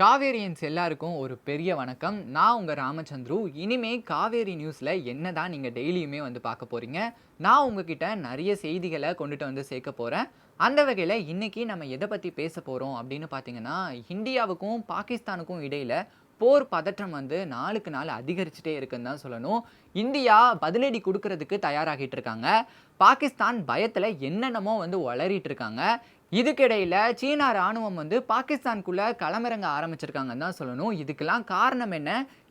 காவேரியன்ஸ் எல்லாருக்கும் ஒரு பெரிய வணக்கம். நான் உங்கள் ராமச்சந்திரு. இனிமே காவேரி நியூஸில் என்ன தான் நீங்கள் டெய்லியுமே வந்து பார்க்க போகிறீங்க நான் உங்ககிட்ட நிறைய செய்திகளை கொண்டுட்டு வந்து சேர்க்க போகிறேன் அந்த வகையில் இன்றைக்கி நம்ம எதை பற்றி பேச போகிறோம் அப்படின்னு பார்த்தீங்கன்னா இந்தியாவுக்கும் பாகிஸ்தானுக்கும் இடையில் போர் பதற்றம் வந்து நாளுக்கு நாள் அதிகரிச்சுட்டே இருக்குன்னு தான் சொல்லணும். இந்தியா பதிலடி கொடுக்கறதுக்கு தயாராகிட்டு இருக்காங்க. பாகிஸ்தான் பயத்தில் என்னென்னமோ வந்து வளரிட்டு இருக்காங்க. இதுக்கிடையில் சீனா ராணுவம் வந்து பாகிஸ்தானுக்குள்ளே களமிறங்க ஆரம்பிச்சிருக்காங்கன்னு தான் சொல்லணும். இதுக்கெல்லாம் காரணம் என்ன?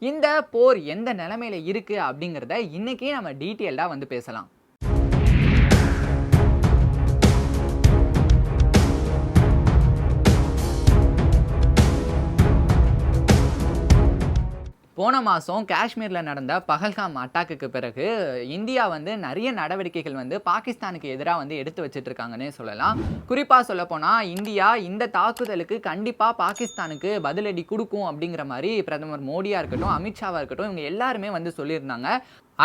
இந்த போர் எந்த நிலமையில இருக்குது அப்படிங்கிறத இன்றைக்கி நம்ம டீட்டெயில்டாக வந்து பேசலாம். போன மாதம் காஷ்மீரில் நடந்த பகல்காம் அட்டாக்குக்கு பிறகு இந்தியா வந்து நிறைய நடவடிக்கைகள் வந்து பாகிஸ்தானுக்கு எதிராக வந்து எடுத்து வச்சிட்டு இருக்காங்கன்னே சொல்லலாம். குறிப்பாக சொல்லப்போனால் இந்தியா இந்த தாக்குதலுக்கு கண்டிப்பாக பாகிஸ்தானுக்கு பதிலடி கொடுக்கும் அப்படிங்கிற மாதிரி பிரதமர் மோடியாக இருக்கட்டும் அமித்ஷாவாக இருக்கட்டும் இவங்க எல்லாருமே வந்து சொல்லியிருந்தாங்க.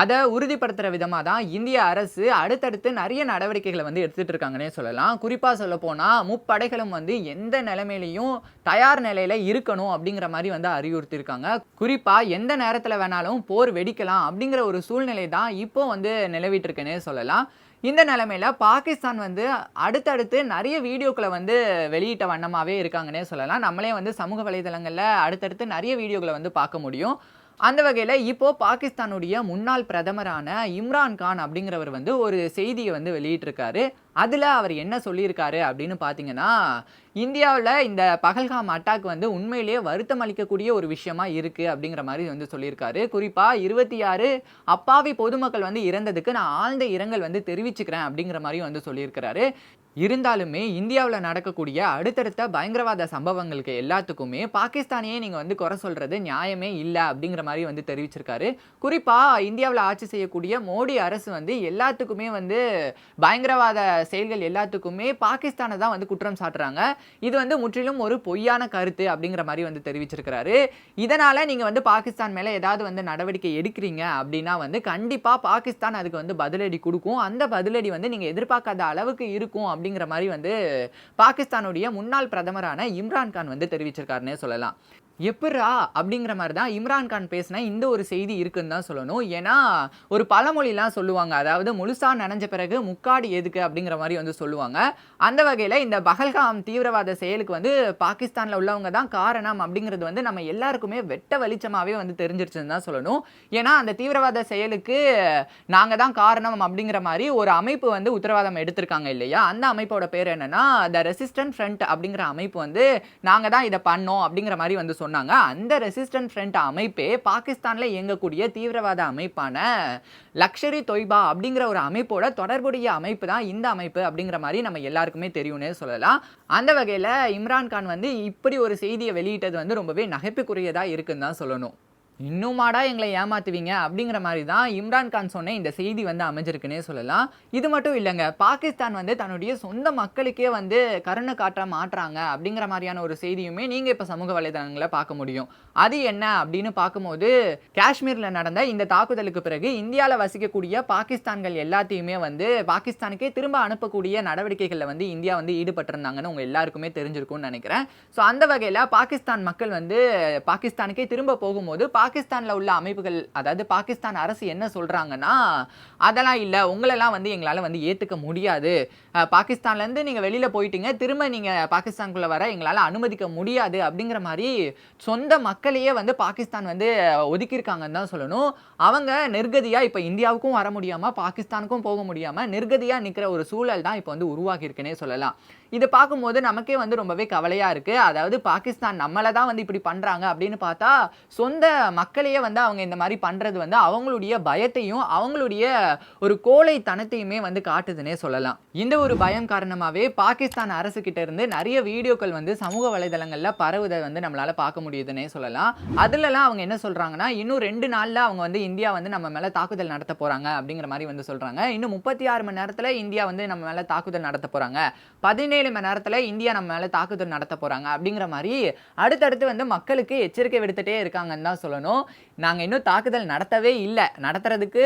அதை உறுதிப்படுத்துகிற விதமாக தான் இந்திய அரசு அடுத்தடுத்து நிறைய நடவடிக்கைகளை வந்து எடுத்துகிட்டு இருக்காங்கன்னே சொல்லலாம். குறிப்பாக சொல்ல போனால் முப்படைகளும் வந்து எந்த நிலைமையிலையும் தயார் நிலையில் இருக்கணும் அப்படிங்கிற மாதிரி வந்து அறிவுறுத்தியிருக்காங்க. குறிப்பாக எந்த நேரத்தில் வேணாலும் போர் வெடிக்கலாம் அப்படிங்கிற ஒரு சூழ்நிலை தான் இப்போ வந்து நிலவிட்டுருக்குன்னே சொல்லலாம். இந்த நிலைமையில பாகிஸ்தான் வந்து அடுத்தடுத்து நிறைய வீடியோக்களை வந்து வெளியிட்ட வண்ணமாகவே இருக்காங்கன்னே சொல்லலாம். நம்மளே வந்து சமூக வலைதளங்களில் அடுத்தடுத்து நிறைய வீடியோக்களை வந்து பார்க்க முடியும். அந்த வகையில் இப்போ பாகிஸ்தானுடைய முன்னாள் பிரதமரான இம்ரான் கான் அப்படிங்கிறவர் வந்து ஒரு செய்தியை வந்து வெளியிட்டிருக்காரு. அதில் அவர் என்ன சொல்லியிருக்காரு அப்படின்னு பார்த்தீங்கன்னா இந்தியாவில் இந்த பகல்காம் அட்டாக் வந்து உண்மையிலேயே வருத்தம் அளிக்கக்கூடிய ஒரு விஷயமா இருக்குது அப்படிங்கிற மாதிரி வந்து சொல்லியிருக்காரு. குறிப்பாக இருபத்தி ஆறு அப்பாவி பொதுமக்கள் வந்து இறந்ததுக்கு நான் ஆழ்ந்த இரங்கல் வந்து தெரிவிச்சுக்கிறேன் அப்படிங்கிற மாதிரி வந்து சொல்லியிருக்கிறாரு. இருந்தாலுமே இந்தியாவில் நடக்கக்கூடிய அடுத்தடுத்த பயங்கரவாத சம்பவங்களுக்கு எல்லாத்துக்குமே பாகிஸ்தானையே நீங்கள் வந்து குறை சொல்கிறது நியாயமே இல்லை அப்படிங்கிற மாதிரி வந்து தெரிவிச்சிருக்காரு. குறிப்பாக இந்தியாவில் ஆட்சி செய்யக்கூடிய மோடி அரசு வந்து எல்லாத்துக்குமே வந்து பயங்கரவாத செயல்கள் எல்லாத்துக்குமே பாகிஸ்தானை தான் வந்து குற்றம் சாட்டுறாங்க. இது வந்து முற்றிலும் ஒரு பொய்யான கருத்து அப்படிங்கிற மாதிரி வந்து தெரிவிச்சிருக்கிறாரு. இதனால் நீங்கள் வந்து பாகிஸ்தான் மேலே ஏதாவது வந்து நடவடிக்கை எடுக்கிறீங்க அப்படின்னா வந்து கண்டிப்பாக பாகிஸ்தான் அதுக்கு வந்து பதிலடி கொடுக்கும். அந்த பதிலடி வந்து நீங்கள் எதிர்பார்க்காத அளவுக்கு இருக்கும் அப்படிங்கிற மாதிரி வந்து பாகிஸ்தானுடைய முன்னாள் பிரதமரான இம்ரான் கான் வந்து தெரிவிச்சிருக்காருன்னே சொல்லலாம். எப்பட்றா அப்படிங்கிற மாதிரி தான் இம்ரான் கான் பேசின இந்த ஒரு செய்தி இருக்குன்னு தான் சொல்லணும். ஏன்னா ஒரு பழமொழிலாம் சொல்லுவாங்க. அதாவது முழுசா நனைஞ்ச பிறகு முக்காடு எதுக்கு அப்படிங்கிற மாதிரி வந்து சொல்லுவாங்க. அந்த வகையில் இந்த பகல்காம் தீவிரவாத செயலுக்கு வந்து பாகிஸ்தானில் உள்ளவங்க தான் காரணம் அப்படிங்கிறது வந்து நம்ம எல்லாருக்குமே வெட்ட வெளிச்சமாகவே வந்து தெரிஞ்சிருச்சுன்னு தான் சொல்லணும். ஏன்னா அந்த தீவிரவாத செயலுக்கு நாங்கள் தான் காரணம் அப்படிங்கிற மாதிரி ஒரு அமைப்பு வந்து உத்தரவாதம் எடுத்திருக்காங்க இல்லையா? அந்த அமைப்போட பேர் என்னன்னா த ரெசிஸ்டன்ட் ஃப்ரண்ட் அப்படிங்கிற அமைப்பு வந்து நாங்கள் தான் இதை பண்ணோம் அப்படிங்கிற மாதிரி வந்து சொன்னாங்க. அந்த ரெசிஸ்டன்ட் ஃப்ரண்ட் அமைப்பே பாகிஸ்தானில் இயங்கக்கூடிய தீவிரவாத அமைப்பான லக்ஷரி தொய்பா அப்படிங்கிற ஒரு அமைப்போட தொடர்புடைய அமைப்பு தான் இந்த அமைப்பு அப்படிங்கிற மாதிரி நம்ம எல்லாருக்குமே தெரியும்னே சொல்லலாம். அந்த வகையில் இம்ரான் கான் வந்து இப்படி ஒரு செய்தியை வெளியிட்டது வந்து ரொம்பவே நகைப்புக்குரியதாக இருக்குன்னு தான் சொல்லணும். இன்னுமாடா எங்களை ஏமாத்துவீங்க அப்படிங்கிற மாதிரி தான் இம்ரான் கான் சொன்ன இந்த செய்தி வந்து அமைஞ்சிருக்குன்னே சொல்லலாம். இது மட்டும் இல்லைங்க பாகிஸ்தான் வந்து தன்னுடைய சொந்த மக்களுக்கே வந்து கருணை காற்ற மாட்டுறாங்க அப்படிங்கிற மாதிரியான ஒரு செய்தியுமே நீங்கள் இப்போ சமூக வலைதளங்களை பார்க்க முடியும். அது என்ன அப்படின்னு பார்க்கும்போது காஷ்மீரில் நடந்த இந்த தாக்குதலுக்கு பிறகு இந்தியாவில் வசிக்கக்கூடிய பாகிஸ்தான்கள் எல்லாத்தையுமே வந்து பாகிஸ்தானுக்கே திரும்ப அனுப்பக்கூடிய நடவடிக்கைகளில் வந்து இந்தியா வந்து ஈடுபட்டிருந்தாங்கன்னு உங்கள் எல்லாருக்குமே தெரிஞ்சிருக்கும்னு நினைக்கிறேன். ஸோ அந்த வகையில் பாகிஸ்தான் மக்கள் வந்து பாகிஸ்தானுக்கே திரும்ப போகும்போது பாகிஸ்தானில் உள்ள அமைப்புகள் அதாவது பாகிஸ்தான் அரசு என்ன சொல்கிறாங்கன்னா அதெல்லாம் இல்லை உங்களெல்லாம் வந்து எங்களால் வந்து ஏற்றுக்க முடியாது. பாகிஸ்தான்லேருந்து நீங்கள் வெளியில் போயிட்டீங்க திரும்ப நீங்கள் பாகிஸ்தானுக்குள்ளே வர எங்களால் அனுமதிக்க முடியாது. அப்படிங்கிற மாதிரி சொந்த மக்களையே வந்து பாகிஸ்தான் வந்து ஒதுக்கியிருக்காங்கன்னு தான் சொல்லணும். அவங்க நிர்கதியாக இப்போ இந்தியாவுக்கும் வர முடியாமல் பாகிஸ்தானுக்கும் போக முடியாமல் நிர்கதியாக நிற்கிற ஒரு சூழல் தான் இப்போ வந்து உருவாகியிருக்குன்னே சொல்லலாம். இதை பார்க்கும்போது நமக்கே வந்து ரொம்பவே கவலையாக இருக்குது அதாவது பாகிஸ்தான் நம்மளை தான் வந்து இப்படி பண்ணுறாங்க அப்படின்னு பார்த்தா சொந்த மக்களையே வந்து அவங்க இந்த மாதிரி பண்ணுறது வந்து அவங்களுடைய பயத்தையும் அவங்களுடைய ஒரு கோழைத்தனத்தையுமே வந்து காட்டுதுன்னே சொல்லலாம். இந்த ஒரு பயம் காரணமாகவே பாகிஸ்தான் அரசு கிட்ட இருந்து நிறைய வீடியோக்கள் வந்து சமூக வலைதளங்களில் பரவுதை வந்து நம்மளால் பார்க்க முடியுதுன்னே சொல்லலாம். அதுலலாம் அவங்க என்ன சொல்கிறாங்கன்னா இன்னும் ரெண்டு நாளில் அவங்க வந்து இந்தியா வந்து நம்ம மேலே தாக்குதல் நடத்த போகிறாங்க அப்படிங்கிற மாதிரி வந்து சொல்கிறாங்க இன்னும் முப்பத்தி ஆறு மணி நேரத்தில் இந்தியா வந்து நம்ம மேலே தாக்குதல் நடத்த போகிறாங்க பதினேழு பதினேழு மணி நேரத்தில் இந்தியா நம்ம மேலே தாக்குதல் நடத்த போகிறாங்க அப்படிங்கிற மாதிரி அடுத்தடுத்து வந்து மக்களுக்கு எச்சரிக்கை விடுத்துட்டே இருக்காங்கன்னு தான் சொல்லணும். நாங்கள் இன்னும் தாக்குதல் நடத்தவே இல்லை. நடத்துறதுக்கு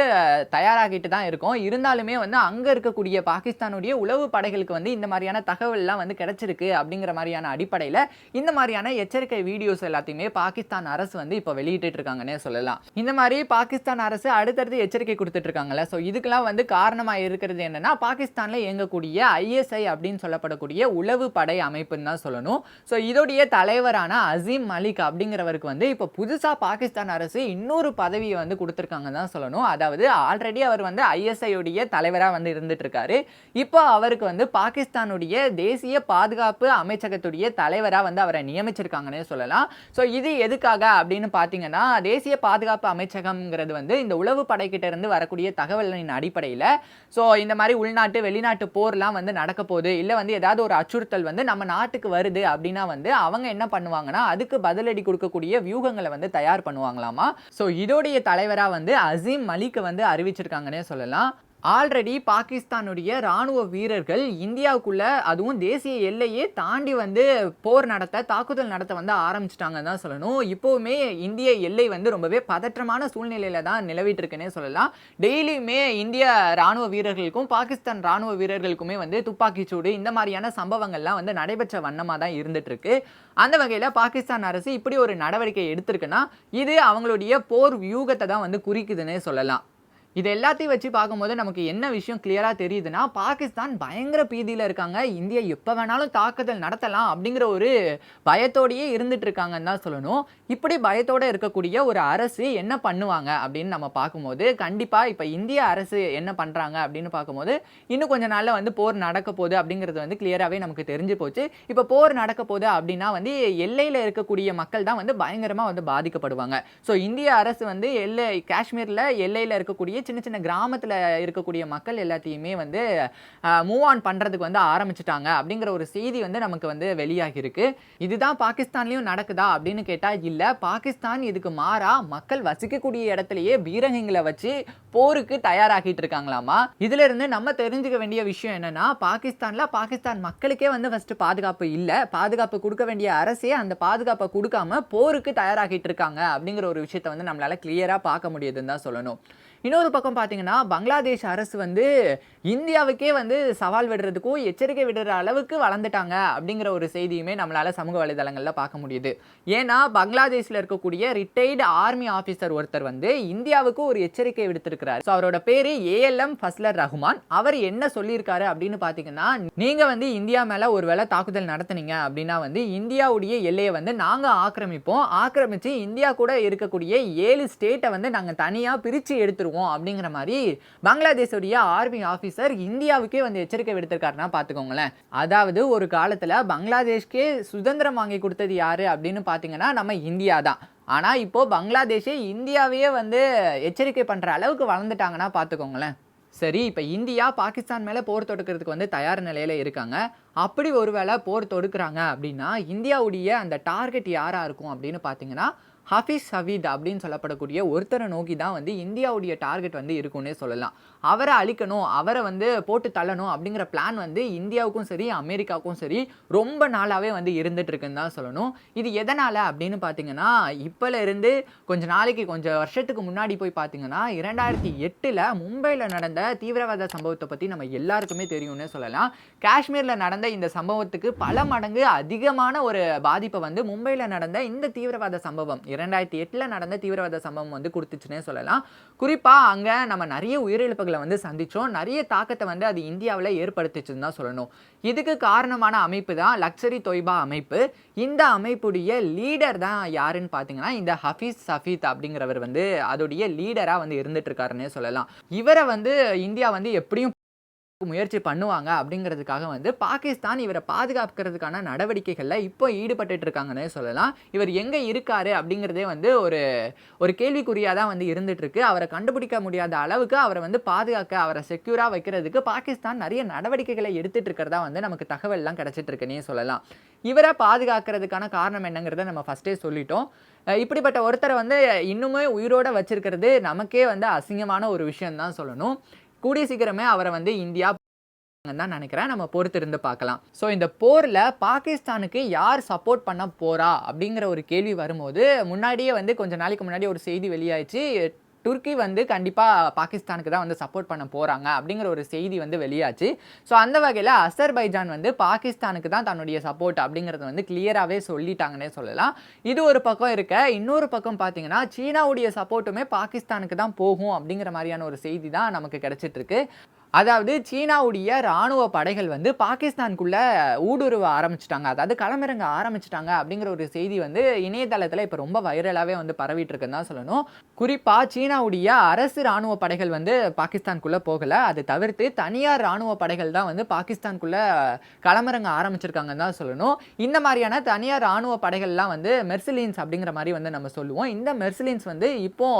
தயாராகிட்டு தான் இருக்கோம். இருந்தாலுமே வந்து அங்கே இருக்கக்கூடிய பாகிஸ்தானுடைய உளவு படைகளுக்கு வந்து இந்த மாதிரியான தகவல்லாம் வந்து கிடைச்சிருக்கு அப்படிங்கிற மாதிரியான அடிப்படையில் இந்த மாதிரியான எச்சரிக்கை வீடியோஸ் எல்லாத்தையுமே பாகிஸ்தான் அரசு வந்து இப்போ வெளியிட்டு இருக்காங்கன்னே சொல்லலாம். இந்த மாதிரி பாகிஸ்தான் அரசு அடுத்தடுத்து எச்சரிக்கை கொடுத்துட்டு இருக்காங்கல்ல. ஸோ இதுக்கெல்லாம் வந்து காரணமாக இருக்கிறது என்னன்னா பாகிஸ்தானில் இயங்கக்கூடிய ஐஎஸ்ஐ அப்படின்னு சொல்லப்படக்கூடிய உளவு படை அமைப்புன்னு தான் சொல்லணும். ஸோ இதோடைய தலைவரான அசீம் மலிக் அப்படிங்கிறவருக்கு வந்து இப்போ புதுசாக பாகிஸ்தான் அரசு இன்னொரு பதவியை வந்து கொடுத்துருக்காங்க தான் சொல்லணும். அதாவது ஆல்ரெடி அவர் வந்து ஐஎஸ்ஐயுடைய தலைவராக வந்து இருந்துட்டு இருக்காரு இப்போ அவருக்கு வந்து பாகிஸ்தானுடைய தேசிய பாதுகாப்பு அமைச்சகத்துடைய தலைவராக வந்து அவரை நியமிச்சிருக்காங்கன்னே சொல்லலாம். ஸோ இது எதுக்காக அப்படின்னு பார்த்தீங்கன்னா தேசிய பாதுகாப்பு அமைச்சகம்ங்கிறது வந்து இந்த உளவு படைக்கிட்ட இருந்து வரக்கூடிய தகவலின் அடிப்படையில். ஸோ இந்த மாதிரி உள்நாட்டு வெளிநாட்டு போர்லாம் வந்து நடக்க போகுது. இல்லை வந்து ஏதாவது ஒரு அச்சுறுத்தல் வந்து நம்ம நாட்டுக்கு வருது அப்படின்னா வந்து அவங்க என்ன பண்ணுவாங்கன்னா அதுக்கு பதிலடி கொடுக்கக்கூடிய வியூகங்களை வந்து தயார் பண்ணுவாங்களாமா? ஸோ இதோடைய தலைவராக வந்து அசீம் மலிக்கு வந்து அறிவிச்சிருக்காங்கன்னே சொல்லலாம். ஆல்ரெடி பாகிஸ்தானுடைய ராணுவ வீரர்கள் இந்தியாவுக்குள்ளே அதுவும் தேசிய எல்லையே தாண்டி வந்து போர் நடத்த தாக்குதல் நடத்த வந்து ஆரம்பிச்சிட்டாங்கன்னு தான் சொல்லணும். இப்போவுமே இந்திய எல்லை வந்து ரொம்பவே பதற்றமான சூழ்நிலையில் தான் நிலவிட்டு இருக்குன்னே சொல்லலாம். டெய்லியுமே இந்திய ராணுவ வீரர்களுக்கும் பாகிஸ்தான் ராணுவ வீரர்களுக்குமே வந்து துப்பாக்கிச்சூடு இந்த மாதிரியான சம்பவங்கள்லாம் வந்து நடைபெற்ற வண்ணமாக தான் இருந்துகிட்ருக்கு அந்த வகையில் பாகிஸ்தான் அரசு இப்படி ஒரு நடவடிக்கை எடுத்திருக்குன்னா இது அவங்களுடைய போர் வியூகத்தை தான் வந்து குறிக்குதுன்னே சொல்லலாம். இது எல்லாத்தையும் வச்சு பார்க்கும்போது நமக்கு என்ன விஷயம் கிளியராக தெரியுதுன்னா பாகிஸ்தான் பயங்கர பீதியில் இருக்காங்க. இந்தியா எப்போ வேணாலும் தாக்குதல் நடத்தலாம் அப்படிங்கிற ஒரு பயத்தோடையே இருந்துட்டு இருக்காங்கன்னு தான் சொல்லணும். இப்படி பயத்தோடு இருக்கக்கூடிய ஒரு அரசு என்ன பண்ணுவாங்க அப்படின்னு நம்ம பார்க்கும்போது கண்டிப்பாக இப்போ இந்திய அரசு என்ன பண்ணுறாங்க அப்படின்னு பார்க்கும்போது இன்னும் கொஞ்ச நாளில் வந்து போர் நடக்க போகுது அப்படிங்கிறது வந்து கிளியராகவே நமக்கு தெரிஞ்சு போச்சு. இப்போ போர் நடக்க போகுது அப்படின்னா வந்து எல்லையில் இருக்கக்கூடிய மக்கள் தான் வந்து பயங்கரமாக வந்து பாதிக்கப்படுவாங்க. ஸோ இந்திய அரசு வந்து எல்லை காஷ்மீரில் எல்லையில் இருக்கக்கூடிய சின்ன சின்ன கிராமத்தில் இருக்கக்கூடிய மக்கள் எல்லாத்தையுமே வந்து மூவ் ஆன் பண்ணுறதுக்கு வந்து ஆரம்பிச்சிட்டாங்க அப்படிங்கிற ஒரு செய்தி வந்து நமக்கு வந்து வெளியாகியிருக்கு. இதுதான் பாகிஸ்தான்லேயும் நடக்குதா அப்படின்னு கேட்டால் இல்லை. பாகிஸ்தான் இதுக்கு மாறா மக்கள் வசிக்கக்கூடிய இடத்துலயே பீரங்கிங்களை வச்சு போருக்கு தயாராகிட்டு இருக்காங்களாமா? இதுல இருந்து நம்ம தெரிஞ்சுக்க வேண்டிய விஷயம் என்னன்னா பாகிஸ்தான்ல பாகிஸ்தான் மக்களுக்கே வந்து ஃபர்ஸ்ட் பாதுகாப்பு இல்லை. பாதுகாப்பு கொடுக்க வேண்டிய அரசே அந்த பாதுகாப்பை கொடுக்காம போருக்கு தயாராகிட்டு இருக்காங்க அப்படிங்கிற ஒரு விஷயத்த வந்து நம்மளால கிளியரா பார்க்க முடியுதுன்னு தான் சொல்லணும். இன்னொரு பக்கம் பார்த்தீங்கன்னா பங்களாதேஷ் அரசு வந்து இந்தியாவுக்கே வந்து சவால் விடுறதுக்கும் எச்சரிக்கை விடுற அளவுக்கு வளர்ந்துட்டாங்க அப்படிங்கிற ஒரு செய்தியுமே நம்மளால் சமூக வலைதளங்களில் பார்க்க முடியுது. ஏன்னா பங்களாதேஷில் இருக்கக்கூடிய ரிட்டையர்டு ஆர்மி ஆஃபீஸர் ஒருத்தர் வந்து இந்தியாவுக்கு ஒரு எச்சரிக்கை விடுத்திருக்கிறார். ஸோ அவரோட பேர் ஏஎல்எம் ஃபஸ்லர் ரஹ்மான் அவர் என்ன சொல்லியிருக்காரு அப்படின்னு பார்த்தீங்கன்னா நீங்கள் வந்து இந்தியா மேலே ஒரு வேளை தாக்குதல் நடத்துனீங்க அப்படின்னா வந்து இந்தியாவுடைய எல்லையை வந்து நாங்கள் ஆக்கிரமிப்போம். ஆக்கிரமிச்சு இந்தியா கூட இருக்கக்கூடிய ஏழு ஸ்டேட்டை வந்து நாங்கள் தனியாக பிரித்து எடுத்துருவோம். அப்படிங்கிற மாதிரி பங்களாதேஷுடைய ஆர்மி ஆஃபீஸர் இந்தியாவுக்கே வந்து எச்சரிக்கை விடுத்திருக்காருன்னா பார்த்துக்கோங்களேன். அதாவது ஒரு காலத்தில் பங்களாதேஷ்க்கே சுதந்திரம் வாங்கி கொடுத்தது யார் அப்படின்னு பார்த்தீங்கன்னா நம்ம இந்தியா தான். ஆனால் இப்போது பங்களாதேஷே இந்தியாவையே வந்து எச்சரிக்கை பண்ணுற அளவுக்கு வளர்ந்துட்டாங்கன்னா பார்த்துக்கோங்களேன். சரி இப்போ இந்தியா பாகிஸ்தான் மேலே போர் தொடுக்கிறதுக்கு வந்து தயார் நிலையில் இருக்காங்க. அப்படி ஒருவேளை போர் தொடுக்கிறாங்க அப்படின்னா இந்தியாவுடைய அந்த டார்கெட் யாராக இருக்கும் அப்படின்னு பார்த்தீங்கன்னா ஹாஃபிஸ் ஹவீத் அப்படின்னு சொல்லப்படக்கூடிய ஒருத்தரை நோக்கி தான் வந்து இந்தியாவுடைய டார்கெட் வந்து இருக்கும்னே சொல்லலாம். அவரை அழிக்கணும் அவரை வந்து போட்டு தள்ளணும் அப்படிங்கிற பிளான் வந்து இந்தியாவுக்கும் சரி அமெரிக்காவுக்கும் சரி ரொம்ப நாளாகவே வந்து இருந்துட்டு இருக்குன்னு தான் சொல்லணும். இது எதனால் அப்படின்னு பார்த்தீங்கன்னா இப்போல இருந்து கொஞ்ச நாளைக்கு கொஞ்சம் வருஷத்துக்கு முன்னாடி போய் பார்த்தீங்கன்னா இரண்டாயிரத்தி எட்டில் மும்பையில் நடந்த தீவிரவாத சம்பவத்தை பற்றி நம்ம எல்லாருக்குமே தெரியும்னு சொல்லலாம். காஷ்மீரில் நடந்த இந்த சம்பவத்துக்கு பல மடங்கு அதிகமான ஒரு பாதிப்பை வந்து மும்பையில் நடந்த இந்த தீவிரவாத சம்பவம் இரண்டாயிரத்தி எட்டில் நடந்த தீவிரவாத சம்பவம் வந்து கொடுத்துச்சுன்னே சொல்லலாம். குறிப்பாக அங்கே நம்ம நிறைய உயிரிழப்புகள் வந்து சந்தித்தோம் நிறைய தாக்கத்தை வந்து அது இந்தியாவில் ஏற்படுத்திச்சுன்னு தான் சொல்லணும். இதுக்கு காரணமான அமைப்பு தான் லக்ஸரி தொய்பா அமைப்பு. இந்த அமைப்புடைய லீடர் தான் யாருன்னு பார்த்தீங்கன்னா இந்த ஹஃபீஸ் சஃபீத் அப்படிங்கிறவர் வந்து அதோடைய லீடராக வந்து இருந்துட்டு இருக்காருன்னே சொல்லலாம். இவரை வந்து இந்தியா வந்து எப்படியும் முயற்சி பண்ணுவாங்க அப்படிங்கிறதுக்காக வந்து பாகிஸ்தான் இவரை பாதுகாக்கிறதுக்கான நடவடிக்கைகளில் இப்போ ஈடுபட்டு இருக்காங்கன்னு சொல்லலாம். இவர் எங்கே இருக்காரு அப்படிங்கிறதே வந்து ஒரு ஒரு கேள்விக்குறியாக தான் வந்து இருந்துகிட்ருக்கு அவரை கண்டுபிடிக்க முடியாத அளவுக்கு அவரை வந்து பாதுகாக்க அவரை செக்யூராக வைக்கிறதுக்கு பாகிஸ்தான் நிறைய நடவடிக்கைகளை எடுத்துகிட்டு இருக்கிறதா வந்து நமக்கு தகவல்லாம் கிடைச்சிட்டு இருக்குன்னே சொல்லலாம். இவரை பாதுகாக்கிறதுக்கான காரணம் என்னங்கிறத நம்ம ஃபஸ்ட்டே சொல்லிட்டோம். இப்படிப்பட்ட ஒருத்தரை வந்து இன்னுமே உயிரோட வச்சிருக்கிறது நமக்கே வந்து அசிங்கமான ஒரு விஷயம் தான் சொல்லணும். கூடிய சீக்கிரமே அவரை வந்து இந்தியா தான் நினைக்கிறேன். நம்ம பொறுத்திருந்து பார்க்கலாம். ஸோ இந்த போரில் பாகிஸ்தானுக்கு யார் சப்போர்ட் பண்ண போறா அப்படிங்கிற ஒரு கேள்வி வரும்போது முன்னாடியே வந்து கொஞ்ச நாளைக்கு முன்னாடி ஒரு செய்தி வெளியாயிடுச்சு. துருக்கி வந்து கண்டிப்பாக பாகிஸ்தானுக்கு தான் வந்து சப்போர்ட் பண்ண போகிறாங்க அப்படிங்கிற ஒரு செய்தி வந்து வெளியாச்சு. ஸோ அந்த வகையில் அசர்பைஜான் வந்து பாகிஸ்தானுக்கு தான் தன்னுடைய சப்போர்ட் அப்படிங்கிறத வந்து கிளியராகவே சொல்லிட்டாங்கன்னே சொல்லலாம். இது ஒரு பக்கம் இருக்க இன்னொரு பக்கம் பார்த்தீங்கன்னா சீனாவுடைய சப்போர்ட்டுமே பாகிஸ்தானுக்கு தான் போகும் அப்படிங்கிற மாதிரியான ஒரு செய்தி தான் நமக்கு கிடைச்சிட்டு இருக்கு. அதாவது சீனாவுடைய இராணுவ படைகள் வந்து பாகிஸ்தானுக்குள்ளே ஊடுருவ ஆரம்பிச்சிட்டாங்க. அதாவது களமிறங்க ஆரம்பிச்சிட்டாங்க அப்படிங்கிற ஒரு செய்தி வந்து இணையதளத்தில் இப்போ ரொம்ப வைரலாகவே வந்து பரவிட்டு இருக்குன்னு தான் சொல்லணும். குறிப்பாக சீனாவுடைய அரசு இராணுவ படைகள் வந்து பாகிஸ்தானுக்குள்ளே போகலை. அதை தவிர்த்து தனியார் இராணுவ படைகள் தான் வந்து பாகிஸ்தானுக்குள்ளே களமிறங்க ஆரம்பிச்சிருக்காங்கன்னு தான் சொல்லணும். இந்த மாதிரியான தனியார் இராணுவ படைகள்லாம் வந்து மெர்சிலின்ஸ் அப்படிங்கிற மாதிரி வந்து நம்ம சொல்லுவோம். இந்த மெர்சிலின்ஸ் வந்து இப்போ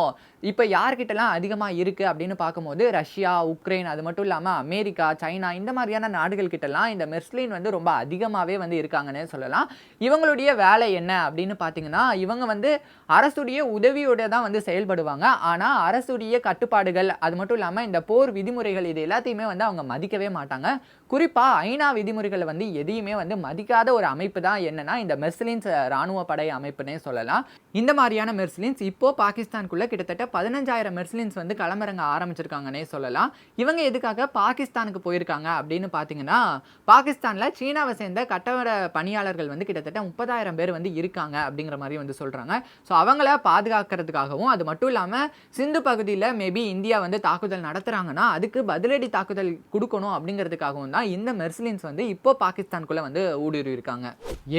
இப்போ யார்கிட்டலாம் அதிகமாக இருக்குது அப்படின்னு பார்க்கும்போது ரஷ்யா உக்ரைன் அது மட்டும் மட்டும் இல்லாமல் அமெரிக்கா சைனா இந்த மாதிரியான நாடுகள் கிட்டலாம் இந்த மெர்ஸ்லின் வந்து ரொம்ப அதிகமாகவே வந்து இருக்காங்கன்னே சொல்லலாம். இவங்களுடைய வேலை என்ன அப்படின்னு பார்த்தீங்கன்னா இவங்க வந்து அரசுடைய உதவியோட தான் வந்து செயல்படுவாங்க. ஆனால் அரசுடைய கட்டுப்பாடுகள் அது மட்டும் இல்லாமல் இந்த போர் விதிமுறைகள் இது எல்லாத்தையுமே வந்து அவங்க மதிக்கவே மாட்டாங்க. குறிப்பாக ஐநா விதிமுறைகளை வந்து எதையுமே வந்து மதிக்காத ஒரு அமைப்பு தான் என்னன்னா இந்த மெர்சிலின்ஸ் ராணுவ படை அமைப்புனே சொல்லலாம். இந்த மாதிரியான மெர்சிலின்ஸ் இப்போ பாகிஸ்தானுக்குள்ள கிட்டத்தட்ட பதினஞ்சாயிரம் மெர்சிலின்ஸ் வந்து களமிறங்க ஆரம்பிச்சிருக்காங்கன்னே சொல்லலாம். இவங்க எதுக்காக பாகிஸ்தானுக்கு போயிருக்காங்க அப்படின்னு பார்த்தீங்கன்னா பாகிஸ்தானில் சீனாவை சேர்ந்த கட்டட பணியாளர்கள் வந்து கிட்டத்தட்ட முப்பதாயிரம் பேர் வந்து இருக்காங்க அப்படிங்கிற மாதிரி வந்து சொல்கிறாங்க ஸோ அவங்கள பாதுகாக்கிறதுக்காகவும் அது மட்டும் இல்லாமல் சிந்து பகுதியில் மேபி இந்தியா வந்து தாக்குதல் நடத்துகிறாங்கன்னா அதுக்கு பதிலடி தாக்குதல் கொடுக்கணும் அப்படிங்கிறதுக்காகவும் தான் இந்த மெர்சிலின்ஸ் வந்து இப்போ பாகிஸ்தானுக்குள்ளே வந்து ஊடுருவி இருக்காங்க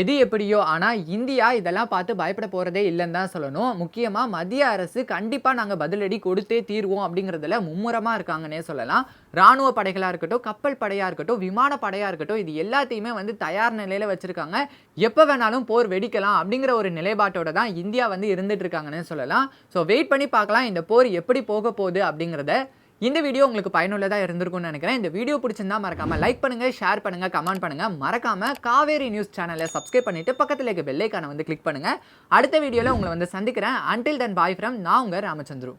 எது எப்படியோ ஆனால் இந்தியா இதெல்லாம் பார்த்து பயப்பட போகிறதே இல்லைன்னு தான் சொல்லணும். முக்கியமாக மத்திய அரசு கண்டிப்பாக நாங்கள் பதிலடி கொடுத்தே தீர்வோம் அப்படிங்கிறதுல மும்முரமாக இருக்காங்கன்னே சொல்லலாம். இராணுவ படைகளாக இருக்கட்டும் கப்பல் படையாக இருக்கட்டும் விமான படையாக இருக்கட்டும் இது எல்லாத்தையுமே வந்து தயார் நிலையில் வச்சுருக்காங்க. எப்போ வேணாலும் போர் வெடிக்கலாம் அப்படிங்கிற ஒரு நிலைப்பாட்டோட தான் இந்தியா வந்து இருந்துட்டு இருக்காங்கன்னு சொல்லலாம். ஸோ வெயிட் பண்ணி பார்க்கலாம் இந்த போர் எப்படி போக போகுது அப்படிங்கிறத. இந்த வீடியோ உங்களுக்கு பயனுள்ளதாக இருந்திருக்கும்னு நினைக்கிறேன். இந்த வீடியோ பிடிச்சிருந்தா மறக்காமல் லைக் பண்ணுங்கள் ஷேர் பண்ணுங்கள் கமெண்ட் பண்ணுங்கள் மறக்காமல் காவேரி நியூஸ் சேனலை சப்ஸ்கிரைப் பண்ணிட்டு பக்கத்தில் இருக்க பெல்லைக்கான வந்து கிளிக் பண்ணுங்கள் அடுத்த வீடியோவில் உங்களை வந்து சந்திக்கிறேன். அன்டில் தென் பாய் ஃப்ரம் நான் உங்கள் ராமச்சந்திரு.